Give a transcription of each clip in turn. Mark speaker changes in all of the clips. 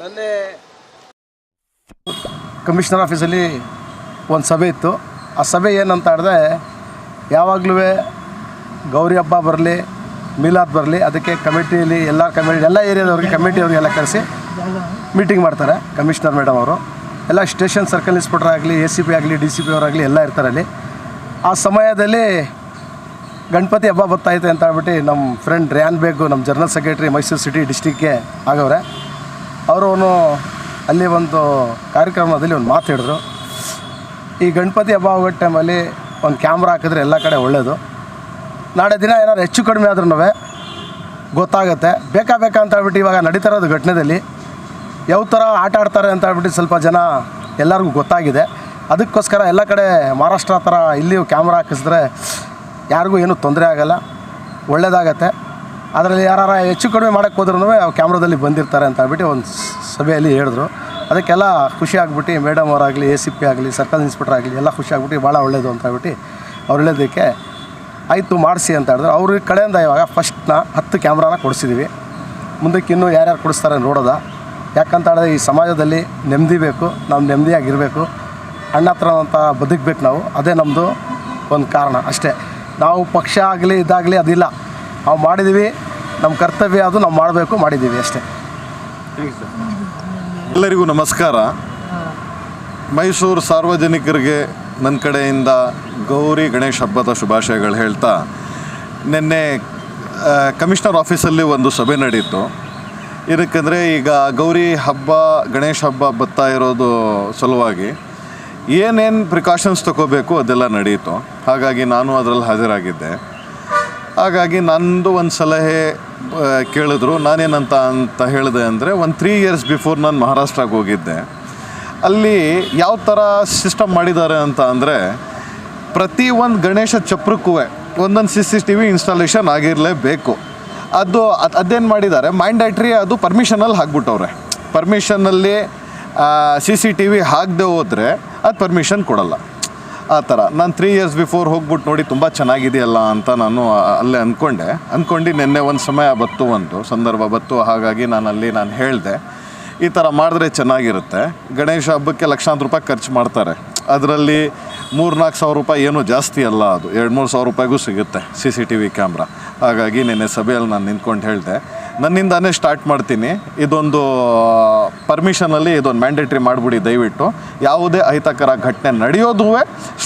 Speaker 1: ನನ್ನೆ ಕಮಿಷನರ್ ಆಫೀಸಲ್ಲಿ ಒಂದು ಸಭೆ ಇತ್ತು. ಆ ಸಭೆ ಏನಂತ ಹೇಳಿದ್ರೆ, ಯಾವಾಗಲೂ ಗೌರಿ ಹಬ್ಬ ಬರಲಿ, ಮೀಲಾದ್ ಬರಲಿ, ಅದಕ್ಕೆ ಕಮಿಟಿಯಲ್ಲಿ ಎಲ್ಲ ಕಮಿಟಿ, ಎಲ್ಲ ಏರಿಯಾದವ್ರಿಗೆ ಕಮಿಟಿಯವ್ರಿಗೆಲ್ಲ ಕರೆಸಿ ಮೀಟಿಂಗ್ ಮಾಡ್ತಾರೆ, ಕಮಿಷನರ್ ಮೇಡಮ್ ಅವರು. ಎಲ್ಲ ಸ್ಟೇಷನ್ ಸರ್ಕಲ್ ಇನ್ಸ್ಪೆಕ್ಟರ್ ಆಗಲಿ, ಎ ಸಿ ಪಿ ಆಗಲಿ, ಡಿ ಸಿ ಪಿ ಅವರಾಗಲಿ ಎಲ್ಲ ಇರ್ತಾರೆ ಅಲ್ಲಿ. ಆ ಸಮಯದಲ್ಲಿ ಗಣಪತಿ ಹಬ್ಬ ಬರ್ತಾಯಿದೆ ಅಂತ ಹೇಳ್ಬಿಟ್ಟು ನಮ್ಮ ಫ್ರೆಂಡ್ ರ್ಯಾನ್ ಬೇಗು, ನಮ್ಮ ಜರ್ನಲ್ ಸೆಕ್ರೆಟ್ರಿ ಮೈಸೂರು ಸಿಟಿ ಡಿಸ್ಟಿಕ್ಗೆ ಆಗವ್ರೆ. ಅವರು ಅಲ್ಲಿ ಒಂದು ಕಾರ್ಯಕ್ರಮದಲ್ಲಿ ಒಂದು ಮಾತು ಹೇಳಿದ್ರು. ಈ ಗಣಪತಿ ಹಬ್ಬ ಆಗೋ ಟೈಮಲ್ಲಿ ಒಂದು ಕ್ಯಾಮ್ರಾ ಹಾಕಿದ್ರೆ ಎಲ್ಲ ಕಡೆ ಒಳ್ಳೆಯದು ನಾಳೆ ದಿನ ಏನಾದ್ರು ಹೆಚ್ಚು ಕಡಿಮೆ ಆದ್ರೂ ಗೊತ್ತಾಗುತ್ತೆ. ಬೇಕಾ ಬೇಕಾ ಅಂತ ಹೇಳ್ಬಿಟ್ಟು ಇವಾಗ ನಡೀತಾ ಇರೋದು ಘಟನೆಯಲ್ಲಿ ಯಾವ ಥರ ಆಟ ಆಡ್ತಾರೆ ಅಂತ ಹೇಳ್ಬಿಟ್ಟು ಸ್ವಲ್ಪ ಜನ ಎಲ್ಲರಿಗೂ ಗೊತ್ತಾಗಿದೆ. ಅದಕ್ಕೋಸ್ಕರ ಎಲ್ಲ ಕಡೆ ಮಹಾರಾಷ್ಟ್ರ ಥರ ಇಲ್ಲಿಯೂ ಕ್ಯಾಮ್ರಾ ಹಾಕಿಸಿದ್ರೆ ಯಾರಿಗೂ ಏನೂ ತೊಂದರೆ ಆಗೋಲ್ಲ. ಒಳ್ಳೆಯದಾಗತ್ತೆ ಅದರಲ್ಲಿ ಯಾರು ಹೆಚ್ಚು ಕಡಿಮೆ ಮಾಡೋಕ್ಕೆ ಹೋದ್ರೂ ಕ್ಯಾಮ್ರಾದಲ್ಲಿ ಬಂದಿರ್ತಾರೆ ಅಂತ ಹೇಳ್ಬಿಟ್ಟು ಒಂದು ಸಭೆಯಲ್ಲಿ ಹೇಳಿದ್ರು. ಅದಕ್ಕೆಲ್ಲ ಖುಷಿ ಆಗ್ಬಿಟ್ಟು ಮೇಡಮ್ ಅವರಾಗಲಿ ಎ ಸಿ ಪಿ ಆಗಲಿ ಸರ್ಕಲ್ ಇನ್ಸ್ಪೆಕ್ಟರ್ ಆಗಲಿ ಎಲ್ಲ ಖುಷಿ ಆಗ್ಬಿಟ್ಟು ಭಾಳ ಒಳ್ಳೆಯದು ಅಂತ ಹೇಳ್ಬಿಟ್ಟು ಅವ್ರು ಹೇಳೋದಕ್ಕೆ ಆಯಿತು ಮಾಡಿಸಿ ಅಂತ ಹೇಳಿದ್ರು. ಅವ್ರಿಗೆ ಕಡೆಯಿಂದ ಇವಾಗ ಫಸ್ಟ್ನ ಹತ್ತು ಕ್ಯಾಮ್ರಾನ ಕೊಡಿಸಿದ್ದೀವಿ ಮುಂದಕ್ಕೆ ಇನ್ನೂ ಯಾರ್ಯಾರು ಕೊಡಿಸ್ತಾರೆ ನೋಡೋದ. ಯಾಕಂತ ಹೇಳಿದ್ರೆ ಈ ಸಮಾಜದಲ್ಲಿ ನೆಮ್ಮದಿ ಬೇಕು, ನಾವು ನೆಮ್ಮದಿಯಾಗಿರಬೇಕು. ಅಣ್ಣ ಹತ್ರ ಅಂತ ಬದುಕಬೇಕು ನಾವು. ಅದೇ ನಮ್ಮದು ಒಂದು ಕಾರಣ ಅಷ್ಟೇ. ನಾವು ಪಕ್ಷ ಆಗಲಿ ಇದಾಗಲಿ ಅದಿಲ್ಲ. ನಾವು ಮಾಡಿದ್ದೀವಿ ನಮ್ಮ ಕರ್ತವ್ಯ ಅದು ನಾವು ಮಾಡಬೇಕು, ಮಾಡಿದ್ದೀವಿ ಅಷ್ಟೇ.
Speaker 2: ಎಲ್ಲರಿಗೂ ನಮಸ್ಕಾರ. ಮೈಸೂರು ಸಾರ್ವಜನಿಕರಿಗೆ ನನ್ನ ಕಡೆಯಿಂದ ಗೌರಿ ಗಣೇಶ ಹಬ್ಬದ ಶುಭಾಶಯಗಳು ಹೇಳ್ತಾ, ನಿನ್ನೆ ಕಮಿಷನರ್ ಆಫೀಸಲ್ಲಿ ಒಂದು ಸಭೆ ನಡೀತು. ಇದಕ್ಕಂದರೆ ಈಗ ಗೌರಿ ಹಬ್ಬ, ಗಣೇಶ ಹಬ್ಬ ಬರ್ತಾ ಇರೋದು ಸಲುವಾಗಿ ಏನೇನು ಪ್ರಿಕಾಷನ್ಸ್ ತಗೋಬೇಕು ಅದೆಲ್ಲ ನಡೀತು. ಹಾಗಾಗಿ ನಾನು ಅದರಲ್ಲಿ ಹಾಜರಾಗಿದ್ದೆ. ಹಾಗಾಗಿ ನಂದು ಒಂದು ಸಲಹೆ ಕೇಳಿದ್ರು, ನಾನೇನಂತ ಅಂತ ಹೇಳಿದೆ ಅಂದರೆ ಒಂದು ತ್ರೀ ಇಯರ್ಸ್ ಬಿಫೋರ್ ನಾನು ಮಹಾರಾಷ್ಟ್ರಕ್ಕೆ ಹೋಗಿದ್ದೆ. ಅಲ್ಲಿ ಯಾವ ಥರ ಸಿಸ್ಟಮ್ ಮಾಡಿದ್ದಾರೆ ಅಂತ ಅಂದರೆ, ಪ್ರತಿ ಒಂದು ಗಣೇಶ ಚಪ್ರಕ್ಕೂ ಒಂದೊಂದು C C T V installation ಆಗಿರಲೇಬೇಕು. ಅದು ಅದು ಅದೇನು ಮಾಡಿದ್ದಾರೆ ಮ್ಯಾಂಡೇಟ್ರಿ ಅದು ಪರ್ಮಿಷನಲ್ಲಿ ಹಾಕ್ಬಿಟ್ಟವ್ರೆ. ಪರ್ಮಿಷನಲ್ಲಿ ಸಿ ಸಿ ಟಿ ವಿ ಹಾಕದೆ ಹೋದರೆ ಅದು ಪರ್ಮಿಷನ್ ಕೊಡಲ್ಲ. ಆ ಥರ ನಾನು ತ್ರೀ ಇಯರ್ಸ್ ಬಿಫೋರ್ ಹೋಗ್ಬಿಟ್ಟು ನೋಡಿ ತುಂಬ ಚೆನ್ನಾಗಿದೆಯಲ್ಲ ಅಂತ ನಾನು ಅಲ್ಲೇ ಅಂದ್ಕೊಂಡೆ ಅಂದ್ಕೊಂಡು ನಿನ್ನೆ ಒಂದು ಸಮಯ ಬತ್ತು ಒಂದು ಸಂದರ್ಭ ಬತ್ತು, ಹಾಗಾಗಿ ನಾನು ಅಲ್ಲಿ ನಾನು ಹೇಳಿದೆ. ಈ ಥರ ಮಾಡಿದ್ರೆ ಚೆನ್ನಾಗಿರುತ್ತೆ. ಗಣೇಶ ಹಬ್ಬಕ್ಕೆ ಲಕ್ಷಾಂತರ ರೂಪಾಯಿ ಖರ್ಚು ಮಾಡ್ತಾರೆ. ಅದರಲ್ಲಿ ಮೂರು ನಾಲ್ಕು ಸಾವಿರ ರೂಪಾಯಿ ಏನೂ ಜಾಸ್ತಿ ಅಲ್ಲ ಅದು. ಎರಡು ಮೂರು ಸಾವಿರ ರೂಪಾಯಿಗೂ ಸಿಗುತ್ತೆ C C T V camera. ಹಾಗಾಗಿ ನಿನ್ನೆ ಸಭೆಯಲ್ಲಿ ನಾನು ನಿಂತ್ಕೊಂಡು ಹೇಳಿದೆ. ನನ್ನಿಂದಾನೇ ಸ್ಟಾರ್ಟ್ ಮಾಡ್ತೀನಿ. ಇದೊಂದು ಪರ್ಮಿಷನಲ್ಲಿ ಇದೊಂದು ಮ್ಯಾಂಡೇಟ್ರಿ ಮಾಡಿಬಿಡಿ ದಯವಿಟ್ಟು. ಯಾವುದೇ ಅಹಿತಕರ ಘಟನೆ ನಡೆಯೋದು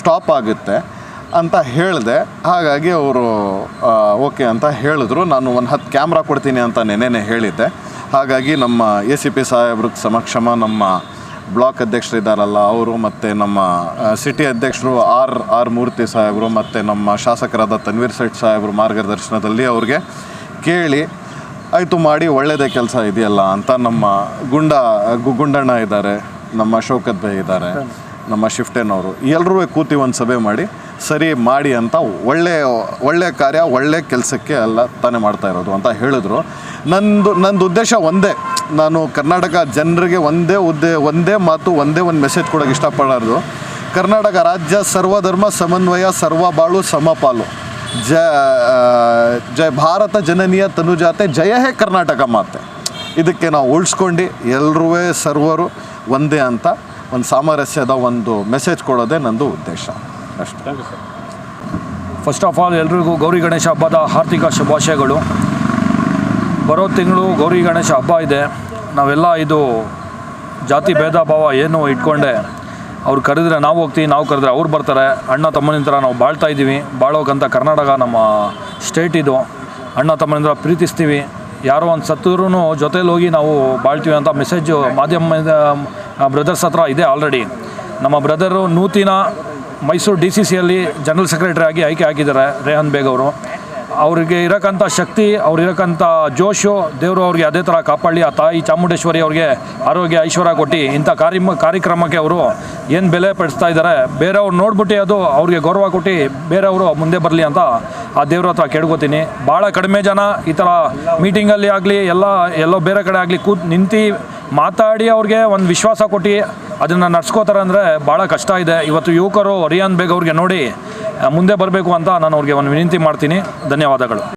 Speaker 2: ಸ್ಟಾಪ್ ಆಗುತ್ತೆ ಅಂತ ಹೇಳಿದೆ. ಹಾಗಾಗಿ ಅವರು ಓಕೆ ಅಂತ ಹೇಳಿದ್ರು. ನಾನು ಒಂದು ಹತ್ತು ಕ್ಯಾಮ್ರಾ ಕೊಡ್ತೀನಿ ಅಂತ ನೆನೆನೆ ಹೇಳಿದ್ದೆ. ಹಾಗಾಗಿ ನಮ್ಮ ಎ ಸಿ ಪಿ ಸಾಹೇಬ್ರ ಸಮಕ್ಷಮ ನಮ್ಮ ಬ್ಲಾಕ್ ಅಧ್ಯಕ್ಷರಿದ್ದಾರಲ್ಲ ಅವರು ಮತ್ತು ನಮ್ಮ ಸಿಟಿ ಅಧ್ಯಕ್ಷರು ಆರ್ ಆರ್ ಮೂರ್ತಿ ಸಾಹೇಬರು ಮತ್ತು ನಮ್ಮ ಶಾಸಕರಾದ ತನ್ವೀರ್ ಸೇಠ್ ಸಾಹೇಬರು ಮಾರ್ಗದರ್ಶನದಲ್ಲಿ ಅವ್ರಿಗೆ ಕೇಳಿ, ಆಯಿತು ಮಾಡಿ ಒಳ್ಳೆಯದೇ ಕೆಲಸ ಇದೆಯಲ್ಲ ಅಂತ ನಮ್ಮ ಗುಂಡ ಗುಂಡಣ್ಣ ಇದ್ದಾರೆ, ನಮ್ಮ ಶೌಕತ್ ಬೈ ಇದ್ದಾರೆ, ನಮ್ಮ ಶಿಫ್ಟೇನ್ ಅವರು ಎಲ್ಲರೂ ಕೂತಿ ಒಂದು ಸಭೆ ಮಾಡಿ, ಸರಿ ಮಾಡಿ ಅಂತ ಒಳ್ಳೆಯ ಒಳ್ಳೆಯ ಕಾರ್ಯ ಒಳ್ಳೆಯ ಕೆಲಸಕ್ಕೆ ಎಲ್ಲ ತಾನೇ ಮಾಡ್ತಾ ಇರೋದು ಅಂತ ಹೇಳಿದ್ರು. ನಂದು ನಂದು ಉದ್ದೇಶ ಒಂದೇ ನಾನು ಕರ್ನಾಟಕ ಜನರಿಗೆ ಒಂದೇ ಹುದ್ದೆ ಒಂದೇ ಮಾತು, ಒಂದೇ ಒಂದು ಮೆಸೇಜ್ ಕೊಡೋಕೆ ಇಷ್ಟಪಡೋದು. ಕರ್ನಾಟಕ ರಾಜ್ಯ ಸರ್ವಧರ್ಮ ಸಮನ್ವಯ ಸರ್ವ ಬಾಳು ಸಮಪಾಲು ಜ ಜಯ ಭಾರತ ಜನನೀಯ ತನುಜಾತೆ, ಜಯ ಹೇ ಕರ್ನಾಟಕ ಮಾತೆ. ಇದಕ್ಕೆ ನಾವು ಉಳಿಸ್ಕೊಂಡು ಎಲ್ಲರೂ ಸರ್ವರು ಒಂದೇ ಅಂತ ಒಂದು ಸಾಮರಸ್ಯದ ಒಂದು ಮೆಸೇಜ್ ಕೊಡೋದೇ ನಂದು ಉದ್ದೇಶ. ಅಷ್ಟೇ.
Speaker 3: ಫಸ್ಟ್ ಆಫ್ ಆಲ್ ಎಲ್ರಿಗೂ ಗೌರಿ ಗಣೇಶ ಹಬ್ಬದ ಹಾರ್ದಿಕ ಶುಭಾಶಯಗಳು. ಬರೋ ತಿಂಗಳು ಗೌರಿ ಗಣೇಶ ಹಬ್ಬ ಇದೆ. ನಾವೆಲ್ಲ ಇದು ಜಾತಿ ಭೇದ ಭಾವ ಏನು ಇಟ್ಕೊಂಡೆ, ಅವ್ರು ಕರೆದ್ರೆ ನಾವು ಹೋಗ್ತೀವಿ, ನಾವು ಕರೆದ್ರೆ ಅವ್ರು ಬರ್ತಾರೆ. ಅಣ್ಣ ತಮ್ಮನಿಂದ ನಾವು ಬಾಳ್ತಾ ಇದ್ದೀವಿ. ಬಾಳೋಕ್ಕಂಥ ಕರ್ನಾಟಕ ನಮ್ಮ ಸ್ಟೇಟ್ ಇದು. ಅಣ್ಣ ತಮ್ಮನಿಂದ ಪ್ರೀತಿಸ್ತೀವಿ. ಯಾರೋ ಒಂದು ಸತ್ತರೂ ಜೊತೇಲಿ ಹೋಗಿ ನಾವು ಬಾಳ್ತೀವಿ ಅಂತ ಮೆಸೇಜು ಮಾಧ್ಯಮದ ಬ್ರದರ್ಸ್ ಹತ್ರ ಇದೆ ಆಲ್ರೆಡಿ ನಮ್ಮ brother Nuthin Mysuru D C ಸಿಯಲ್ಲಿ ಜನರಲ್ ಸೆಕ್ರೆಟರಿ ಆಗಿ ಆಯ್ಕೆ ಆಗಿದ್ದಾರೆ ರೇಹನ್ ಬೇಗ್ ಅವರು. ಅವ್ರಿಗೆ ಇರೋಕ್ಕಂಥ ಶಕ್ತಿ, ಅವ್ರು ಇರೋಕ್ಕಂಥ ಜೋಶು, ದೇವರು ಅವ್ರಿಗೆ ಅದೇ ಥರ ಕಾಪಾಡಲಿ. ಆ ತಾಯಿ ಚಾಮುಂಡೇಶ್ವರಿ ಅವ್ರಿಗೆ ಆರೋಗ್ಯ ಐಶ್ವರ್ಯ ಕೊಟ್ಟು ಇಂಥ ಕಾರ್ಯ ಕಾರ್ಯಕ್ರಮಕ್ಕೆ ಅವರು ಏನು ಬೆಲೆ ಪಡಿಸ್ತಾ ಇದ್ದಾರೆ ಬೇರೆಯವ್ರು ನೋಡ್ಬಿಟ್ಟು ಅದು ಅವ್ರಿಗೆ ಗೌರವ ಕೊಟ್ಟು ಬೇರೆಯವರು ಮುಂದೆ ಬರಲಿ ಅಂತ ಆ ದೇವ್ರ ಹತ್ರ ಕೇಳ್ಕೊತೀನಿ. ಭಾಳ ಕಡಿಮೆ ಜನ ಈ ಥರ ಮೀಟಿಂಗಲ್ಲಿ ಆಗಲಿ, ಎಲ್ಲ, ಎಲ್ಲೋ ಬೇರೆ ಕಡೆ ಆಗಲಿ ಕೂತ್ ನಿಂತು ಮಾತಾಡಿ ಅವ್ರಿಗೆ ಒಂದು ವಿಶ್ವಾಸ ಕೊಟ್ಟು ಅದನ್ನು ನಡ್ಸ್ಕೋತಾರೆ ಅಂದರೆ ಭಾಳ ಕಷ್ಟ ಇದೆ. ಇವತ್ತು ಯುವಕರು ರಿಯಾನ್ ಬೇಗ್ ಅವ್ರಿಗೆ ನೋಡಿ ಮುಂದೆ ಬರಬೇಕು ಅಂತ ನಾನು ಅವ್ರಿಗೆ ಒಂದು ವಿನಂತಿ ಮಾಡ್ತೀನಿ. ಧನ್ಯವಾದಗಳು.